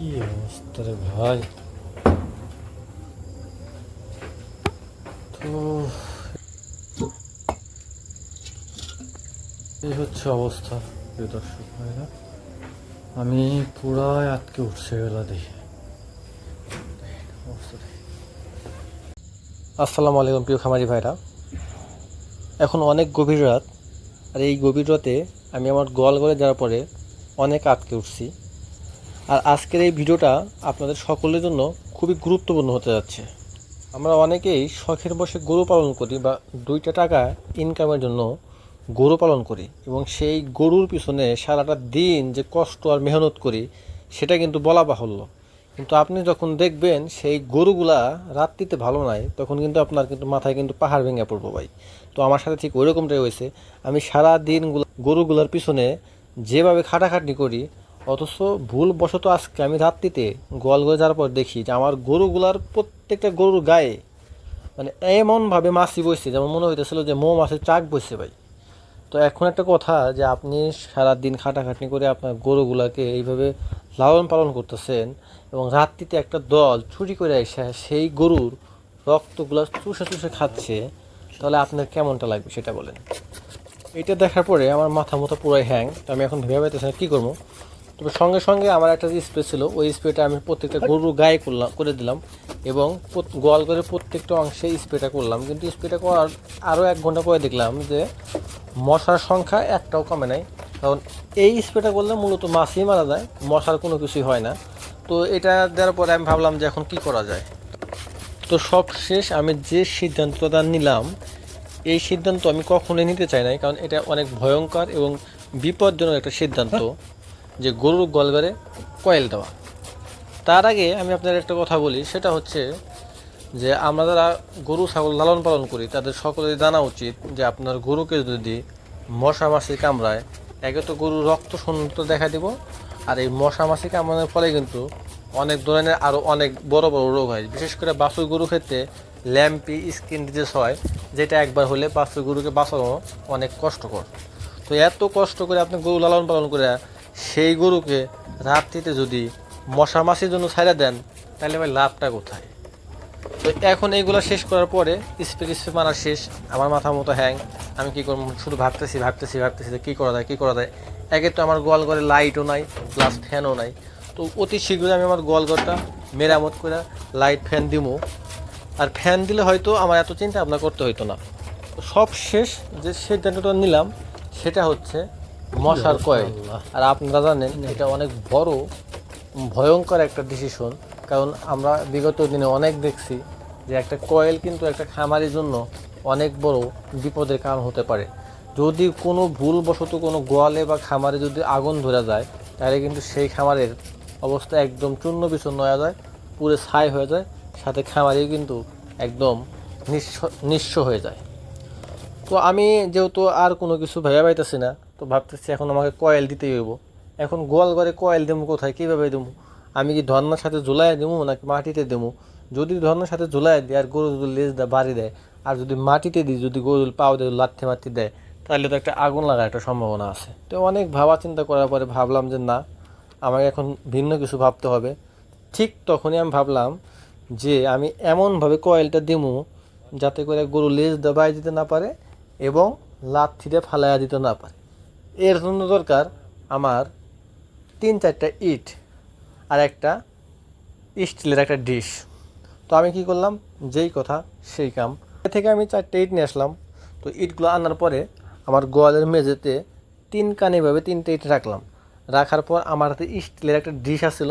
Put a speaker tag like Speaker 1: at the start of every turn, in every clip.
Speaker 1: কি অবস্থা রে ভাই? তো এই হচ্ছে অবস্থা দর্শক ভাইরা। আমি পুরাই আটকে উঠছে অবস্থা দেখে। আসসালামু আলাইকুম, প্রিয় খামারি ভাইরা। এখন অনেক গভীর রাত, আর এই গভীর রাতে আমি আমার গোয়াল ঘরে যাওয়ার পরে অনেক আটকে উঠছি। আর আজকের এই ভিডিওটা আপনাদের সকলের জন্য খুবই গুরুত্বপূর্ণ হতে যাচ্ছে। আমরা অনেকেই শখের বসে গরু পালন করি বা দুইটা টাকা ইনকামের জন্য গরু পালন করি এবং সেই গরুর পিছনে সারাটা দিন যে কষ্ট আর মেহনত করি, সেটা কিন্তু বলা বাহুল্য। কিন্তু আপনি যখন দেখবেন সেই গরুগুলা রাত্রিতে ভালো নাই, তখন কিন্তু আপনার কিন্তু মাথায় কিন্তু পাহাড় ভেঙে পড়ব ভাই। তো আমার সাথে ঠিক ওইরকমটাই হয়েছে। আমি সারা দিনগুলো গরুগুলার পিছনে যেভাবে খাটাখাটনি করি অথচ ভুল বশত আজকে আমি রাত্রিতে গোয়াল ঘরে যাওয়ার পর দেখি যে আমার গরুগুলার প্রত্যেকটা গরুর গায়ে মানে এমনভাবে মাছি বসছে যেমন মনে হইতেছিল যে মৌ মাছের চাক বসছে ভাই। তো এখন একটা কথা যে আপনি সারাদিন খাটাখাটনি করে আপনার গরুগুলাকে এইভাবে লালন পালন করতেছেন এবং রাত্রিতে একটা দল চুরি করে এসে সেই গরুর রক্তগুলো চুষে চুষে খাচ্ছে, তাহলে আপনার কেমনটা লাগবে সেটা বলেন। এটা দেখার পরে আমার মাথা মতো পুরাই হ্যাং। তো আমি এখন ভেবে পাইতেছি না কী করব। তবে সঙ্গে সঙ্গে আমার একটা যে স্প্রে ছিল, ওই স্প্রেটা আমি প্রত্যেকটা গরুর গায়ে করলাম, করে দিলাম এবং গোয়াল করে প্রত্যেকটা অংশে স্প্রেটা করলাম। কিন্তু স্প্রেটা করার আরও এক ঘণ্টা পরে দেখলাম যে মশার সংখ্যা একটাও কমে নাই। কারণ এই স্প্রেটা করলে মূলত মাছই মারা যায়, মশার কোনো কিছুই হয় না। তো এটা দেওয়ার পরে আমি ভাবলাম যে এখন কি করা যায়? তো সব শেষ আমি যে সিদ্ধান্তটা নিলাম, এই সিদ্ধান্ত আমি কখনোই নিতে চাই নাই, কারণ এটা অনেক ভয়ঙ্কর এবং বিপজ্জনক একটা সিদ্ধান্ত। যে গরুর গলগারে কয়েল দেওয়া। তার আগে আমি আপনার একটা কথা বলি, সেটা হচ্ছে যে আমরা যারা গরু, ছাগল লালন পালন করি, তাদের সকলের জানা উচিত যে আপনার গরুকে যদি মশা মাছি কামড়ায়, একে তো গরুর রক্ত শূন্যতা দেখা দিব, আর এই মশা মাছি কামড়ানোর ফলে কিন্তু অনেক ধরনের আরও অনেক বড় বড় রোগ হয়। বিশেষ করে বাছুর গরু ক্ষেত্রে ল্যাম্পি, স্কিন ডিজিজ হয়, যেটা একবার হলে বাছুর গরুকে বাঁচানো অনেক কষ্টকর। তো এত কষ্ট করে আপনি গরু লালন পালন করে সেই গরুকে রাত্রিতে যদি মশা মাছির জন্য ছাইড়া দেন, তাহলে ভাই লাভটা কোথায়? তো এখন এইগুলো শেষ করার পরে স্প্রে স্প্রে মারা শেষ। আমার মাথা মতো হ্যাং। আমি কী করব? শুধু ভাবতেছি ভাবতেছি ভাবতেছি যে কী করা যায়, কী করা যায়। একে তো আমার গোয়াল ঘরে লাইটও নাই প্লাস ফ্যানও নাই। তো অতি শীঘ্রই আমি আমার গোয়াল ঘরটা মেরামত করে লাইট ফ্যান দিবো আর ফ্যান দিলে হয়তো আমার এত চিন্তা ভাবনা করতে হইতো না। সব শেষ যে সিদ্ধান্তটা নিলাম, সেটা হচ্ছে মশার কয়েল আর আপনারা জানেন এটা অনেক বড় ভয়ঙ্কর একটা ডিসিশন কারণ আমরা বিগত দিনে অনেক দেখছি যে একটা কয়েল কিন্তু একটা খামারের জন্য অনেক বড় বিপদের কারণ হতে পারে। যদি কোনো ভুলবশত কোনো গোয়ালে বা খামারে যদি আগুন ধরে যায় তাহলে কিন্তু সেই খামারের অবস্থা একদম চূর্ণ বিচূর্ণ হয়ে যায় পুরো ছাই হয়ে যায় সাথে খামারেও কিন্তু একদম নিঃস্ব নিঃস্ব হয়ে যায়। তো আমি যেহেতু আর কোনো কিছু ভেবে পাইতেছি না তো ভাবতেছি এখন আমাকে কয়েল দিতেই হইব। এখন গোয়াল ঘরে কয়েল দেবো কোথায়? কীভাবে দেবো আমি কি ধর্নার সাথে ঝুলাই দেবো নাকি মাটিতে দেবো যদি ধর্নার সাথে ঝুলাই দিই আর গরু যদি লেজ দেয় বাড়ি দেয়, আর যদি মাটিতে দিই, যদি গরু পাও দেয়, লাথি মাটি দেয়, তাহলে তো একটা আগুন লাগার একটা সম্ভাবনা আছে। তো অনেক ভাবা চিন্তা করার পরে ভাবলাম যে না, আমাকে এখন ভিন্ন কিছু ভাবতে হবে। ঠিক তখনই আমি ভাবলাম যে আমি এমনভাবে কয়েলটা দেবো যাতে করে গরু লেজ দাবাই দিতে না পারে এবং লাথিতে ফালাইয়া দিতে না পারে। এর জন্য দরকার আমার তিন চারটা ইট আর একটা স্টিলের একটা ডিশ। তো আমি কি করলাম? যেই কথা সেই কাম। এ থেকে আমি চারটে ইট নিয়ে আসলাম। তো ইটগুলো আনার পরে আমার গোয়ালের মেঝেতে তিন কানিভাবে তিনটে ইট রাখলাম। রাখার পর আমার হাতে স্টিলের একটা ডিশ আসছিল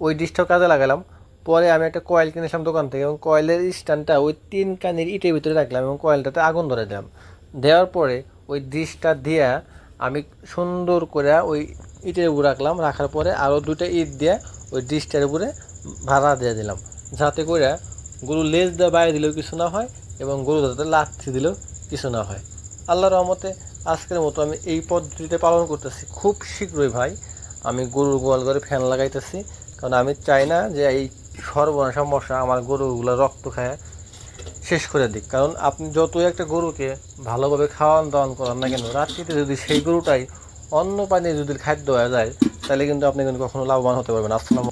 Speaker 1: ওই ডিশটাও কাজে লাগালাম। পরে আমি একটা কয়েল কিনেছিলাম দোকান থেকে এবং কয়েলের স্ট্যান্ডটা ওই তিন কানির ইটের ভিতরে রাখলাম এবং কয়েলটাতে আগুন ধরে দিলাম। দেওয়ার পরে ওই ডিশটা দিয়া আমি সুন্দর করে ওই ইটের উপর রাখলাম, রাখার পরে আরও দুটো ইট দিয়ে ওই ডিশটার উপরে ভাড়া দিয়ে দিলাম। যাতে করে গরু লেজ দিয়ে বাইরে দিলেও কিছু না হয় এবং গরু যাতে লাথি দিলেও কিছু না হয়। আল্লাহ রহমতে আজকের মতো আমি এই পদ্ধতিতে পালন করতেছি। খুব শীঘ্রই ভাই, আমি গরুর গোয়াল ঘরে ফ্যান লাগাইতেছি। কারণ আমি চাই না যে এই সর্বনাশা মশা আমার গরুগুলো রক্ত খায়। শেষ করে দিক কারণ আপনি যতই একটা গরুকে ভালোভাবে খাওয়ান দাওয়ান করান না কেন, রাত্রিতে যদি সেই গরুটাই অন্য পানি যদি খাদ্য হয়ে যায়, তাহলে কিন্তু আপনি কিন্তু কখনো লাভবান হতে পারবেন। আসসালাম